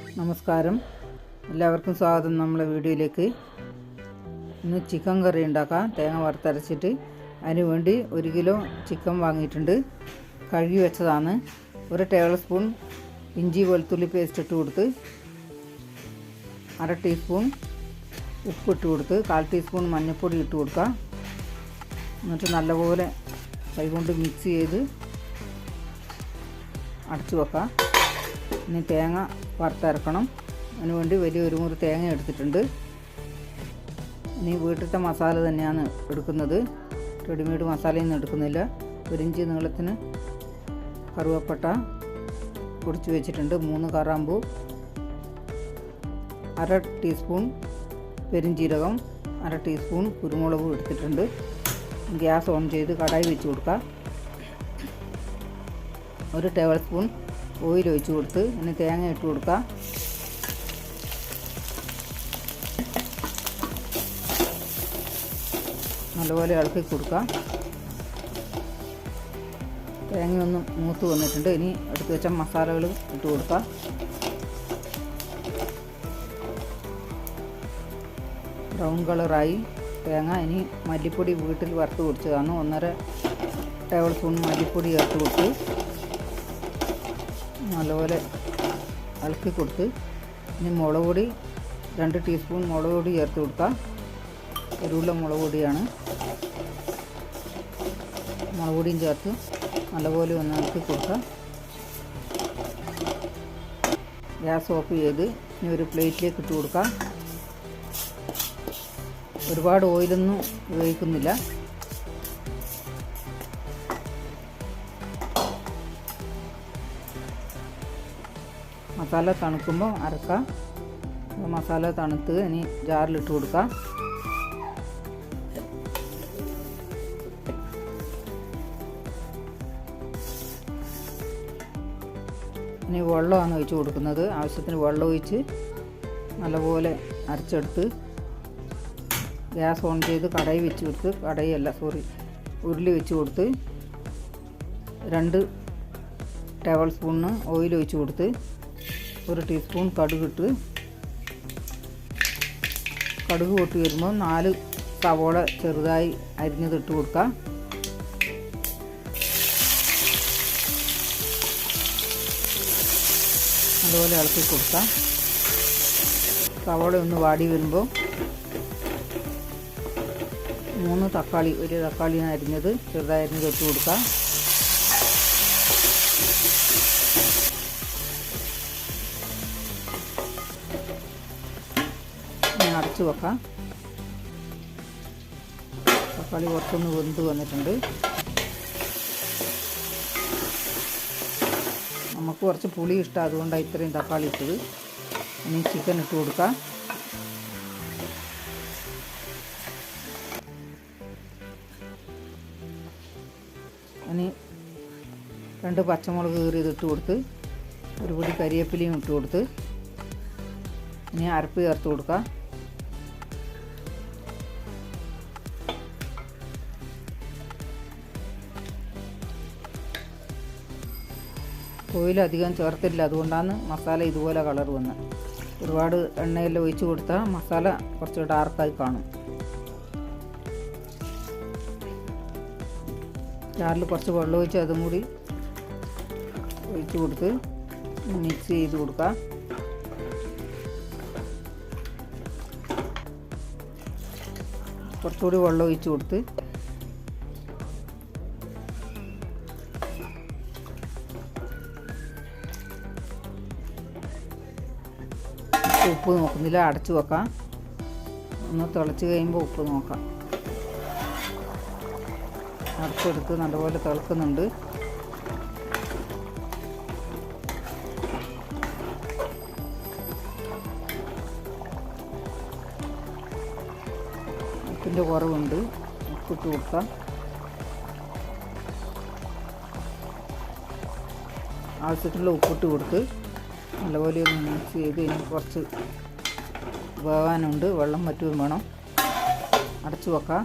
നമസ്കാരം. എല്ലാവർക്കും സ്വാഗതം നമ്മളെ വീഡിയോയിലേക്ക്. ഇന്ന് ചിക്കൻ കറി ഉണ്ടാക്കാം. തേങ്ങ വറുത്തരച്ചിട്ട് അതിന് വേണ്ടി ഒരു കിലോ ചിക്കൻ വാങ്ങിയിട്ടുണ്ട്. കഴുകി വെച്ചതാണ്. ഒരു ടേബിൾ സ്പൂൺ ഇഞ്ചി വെളുത്തുള്ളി പേസ്റ്റ് ഇട്ട് കൊടുത്ത് അര ടീസ്പൂൺ ഉപ്പ് ഇട്ട് കൊടുത്ത് കാൽ ടീസ്പൂൺ മഞ്ഞൾപ്പൊടി ഇട്ട് കൊടുക്കുക. എന്നിട്ട് നല്ലപോലെ കൈകൊണ്ട് മിക്സ് ചെയ്ത് അടച്ചു വെക്കുക. ഇനി തേങ്ങ വറുത്തരക്കണം. അതിനുവേണ്ടി വലിയൊരു മുറി തേങ്ങ എടുത്തിട്ടുണ്ട്. ഇനി വീട്ടിലത്തെ മസാല തന്നെയാണ് എടുക്കുന്നത്. റെഡിമെയ്ഡ് മസാലയൊന്നും എടുക്കുന്നില്ല. ഒരു ഇഞ്ച് നീളത്തിന് കറുവപ്പട്ട പൊടിച്ചു വെച്ചിട്ടുണ്ട്. മൂന്ന് കറാമ്പൂ അര ടീസ്പൂൺ പെരിഞ്ചീരകം അര ടീസ്പൂൺ കുരുമുളകും എടുത്തിട്ടുണ്ട്. ഗ്യാസ് ഓൺ ചെയ്ത് കടായി വെച്ച് കൊടുക്കുക ഒരു ടേബിൾ സ്പൂൺ ഓയിൽ ഒഴിച്ച് കൊടുത്ത് ഇനി തേങ്ങ ഇട്ട് കൊടുക്കുക നല്ലപോലെ ഇളക്കി കൊടുക്കുക തേങ്ങയൊന്ന് മൂത്ത് വന്നിട്ടുണ്ട്. ഇനി എടുത്ത് വെച്ച മസാലകൾ ഇട്ട് കൊടുക്കുക ബ്രൗൺ കളറായി. തേങ്ങ ഇനി മല്ലിപ്പൊടി വീട്ടിൽ വറുത്ത് കൊടുത്തതാണ് ഒന്നര ടേബിൾ സ്പൂൺ മല്ലിപ്പൊടി ചേർത്ത് കൊടുത്ത്. നല്ലപോലെ ഇളക്കി കൊടുത്ത് ഇനി മുളക് പൊടി രണ്ട് ടീസ്പൂൺ മുളക് പൊടി ചേർത്ത് കൊടുക്കാം. എരിവുള്ള മുളക് പൊടിയാണ്. മുളക് പൊടിയും ചേർത്ത് നല്ലപോലെ ഒന്ന് ഇളക്കി കൊടുക്കാം. ഗ്യാസ് ഓഫ് ചെയ്ത് ഇനി ഒരു പ്ലേറ്റിലേക്ക് ഇട്ട് കൊടുക്കാം. ഒരുപാട് ഓയിലൊന്നും ഉപയോഗിക്കുന്നില്ല. മസാല തണുക്കുമ്പോൾ അരക്കാം. മസാല തണുത്ത് ഇനി ജാറിലിട്ട് കൊടുക്കാം. ഇനി വെള്ളമാണ് ഒഴിച്ച് കൊടുക്കുന്നത്. ആവശ്യത്തിന് വെള്ളം ഒഴിച്ച് നല്ലപോലെ അരച്ചെടുത്ത് ഗ്യാസ് ഓൺ ചെയ്ത് കടയി വെച്ച് കൊടുത്ത് കടയല്ല സോറി ഉരുളി വെച്ച് കൊടുത്ത് രണ്ട് ടേബിൾ സ്പൂണിന് ഓയിൽ ഒഴിച്ച് കൊടുത്ത് ഒരു ടീസ്പൂൺ കടുകിട്ട് കടുക് പൊട്ടി വരുമ്പോൾ നാല് സവോള ചെറുതായി അരിഞ്ഞതിട്ട് കൊടുക്കാം. അതുപോലെ ഇളക്കി കൊടുക്കാം. സവോള ഒന്ന് വാടി വരുമ്പോൾ മൂന്ന് തക്കാളി ഒരു തക്കാളി അരിഞ്ഞത് ചെറുതായി അരിഞ്ഞത് ഇട്ട് കൊടുക്കാം. അടച്ചു വെക്കാം. തക്കാളി കുറച്ചൊന്ന് വെന്ത് വന്നിട്ടുണ്ട്. നമുക്ക് കുറച്ച് പുളി ഇഷ്ടം അതുകൊണ്ടാണ് ഇത്രയും തക്കാളി ഇട്ടത്. ഇനി ചിക്കൻ ഇട്ട് കൊടുക്കാം. ഇനി രണ്ട് പച്ചമുളക് കീറിയത് ഇട്ട് കൊടുത്ത് ഒരു പൊടി കരിവേപ്പിലയും ഇട്ട് കൊടുത്ത് ഇനി അരപ്പ് ചേർത്ത് കൊടുക്കാം. ഓയിൽ അധികം ചേർത്തില്ല അതുകൊണ്ടാണ് മസാല ഇതുപോലെ കളർ വന്നത്. ഒരുപാട് എണ്ണയെല്ലാം ഒഴിച്ച് കൊടുത്താൽ മസാല കുറച്ച് ഡാർക്കായി കാണും. ചാറിൽ കുറച്ച് വെള്ളം ഒഴിച്ച് അതും കൂടി ഒഴിച്ച് കൊടുത്ത് മിക്സ് ചെയ്ത് കൊടുക്കാം. കുറച്ചുകൂടി വെള്ളം ഒഴിച്ച് കൊടുത്ത് ഉപ്പ് നോക്കുന്നില്ല അടച്ചു വെക്കാം. ഒന്ന് തിളച്ച് കഴിയുമ്പോൾ ഉപ്പ് നോക്കാം. അടച്ചെടുത്ത് നല്ലപോലെ തിളക്കുന്നുണ്ട്. ഉപ്പിന്റെ കുറവുണ്ട്. ഉപ്പിട്ട് കൊടുക്കാം. ആവശ്യത്തിനുള്ള ഉപ്പിട്ട് കൊടുത്ത് നല്ലപോലെ ഒന്ന് മിക്സ് ചെയ്ത് ഇനി കുറച്ച് വേവാനുണ്ട്. വെള്ളം മറ്റും വേണം. അടച്ചു വെക്കാം.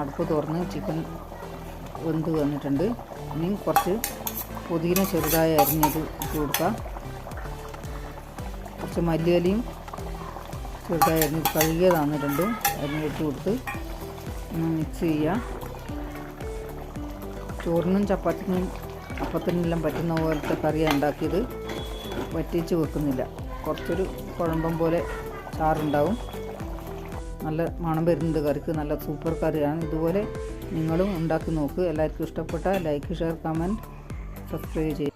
അടുപ്പ് തുറന്ന് ചിക്കൻ വെന്ത് വന്നിട്ടുണ്ട്. ഇനി കുറച്ച് പുതിന ചെറുതായി അരിഞ്ഞത് ഇട്ട് കൊടുക്കാം. കുറച്ച് മല്ലിയലയും ചെറുതായി അരിഞ്ഞ് കഴുകിയതാന്നിട്ടുണ്ട്. അരിഞ്ഞിട്ട് കൊടുത്ത് മിക്സ് ചെയ്യുക ചോറിനും ചപ്പാത്തിനും അപ്പത്തിനെല്ലാം പറ്റുന്ന പോലത്തെ കറിയാണ് ഉണ്ടാക്കിയത്. വറ്റിച്ച് വെക്കുന്നില്ല. കുറച്ചൊരു കുഴമ്പം പോലെ ചാറുണ്ടാവും. നല്ല മണം വരുന്നുണ്ട് കറിക്ക്. നല്ല സൂപ്പർ കറിയാണ്. ഇതുപോലെ നിങ്ങളും ഉണ്ടാക്കി നോക്കുക എല്ലാവർക്കും ഇഷ്ടപ്പെട്ട ലൈക്ക് ഷെയർ കമന്റ് സബ്സ്ക്രൈബ് ചെയ്യുക.